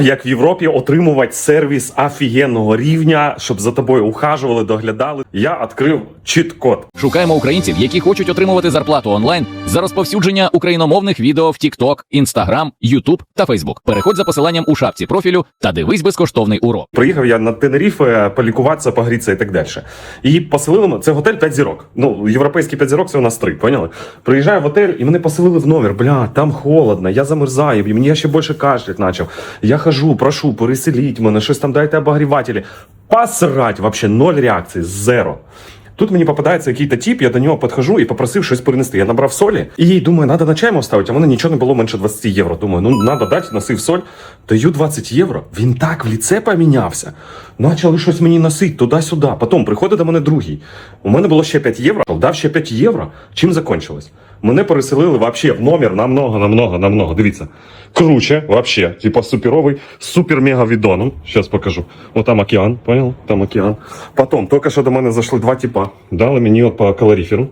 Як в Європі отримувати сервіс офігенного рівня, щоб за тобою ухажували, доглядали. Я відкрив чіт-код. Шукаємо українців, які хочуть отримувати зарплату онлайн за розповсюдження україномовних відео в TikTok, Instagram, YouTube та Facebook. Переходь за посиланням у шапці профілю та дивись безкоштовний урок. Приїхав я на Тенеріфе полікуватися, погрітися і так далі. І поселили. Це готель 5 зірок. Ну, європейський 5 зірок це у нас 3, поняли? Приїжджаю в готель і мене поселили в номер. Бля, там холодно, я замерзаю, і мені я ще більше кашлять почав. Я хожу, прошу, переселіть мене, щось там дайте обогрівателі. Посрать, вообще ноль реакції, зеро. Тут мені попадається якийсь тип, я до нього підходжу і попросив щось перенести. Я набрав солі і думаю, треба на чаймо ставити, а мене нічого не було менше 20 євро. Думаю, ну треба дати, носив соль. Даю 20 євро. Він так в ліце помінявся. Почали щось мені носити туди-сюди. Потім приходить до мене другий. У мене було ще 5 євро, дав ще 5 євро. Чим закончилось? Мене переселили вообще в номер намного, намного, намного. Дивіться. Круче, вообще, типа суперовий, супер мега відоном. Сейчас покажу. Вот там океан, понял? Там океан. Потом, тільки що до мене зайшли два типа. Дали мені по калоріферу.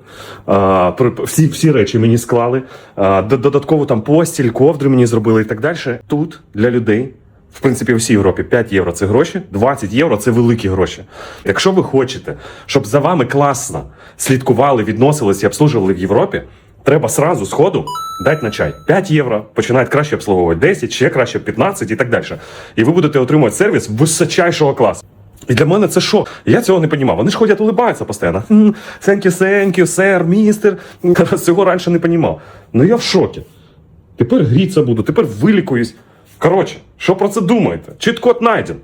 А, всі, всі речі мені склали. А, додатково там постіль, ковдри мені зробили і так далі. Тут для людей. В принципі, у всій Європі 5 євро це гроші, 20 євро це великі гроші. Якщо ви хочете, щоб за вами класно слідкували, відносились і обслужували в Європі, треба сразу з ходу дати на чай. 5 євро, починають краще обслуговувати 10, ще краще 15 і так далі. І ви будете отримувати сервіс височайшого класу. І для мене це що? Я цього не розумів. Вони ж ходять, улибаються постійно. Сенькі сенькі, сер, містер. Цього раніше не розумів. Ну я в шокі. Тепер гріться буду, тепер вилікуюсь. Коротше, що про це думаєте? Чітко найден.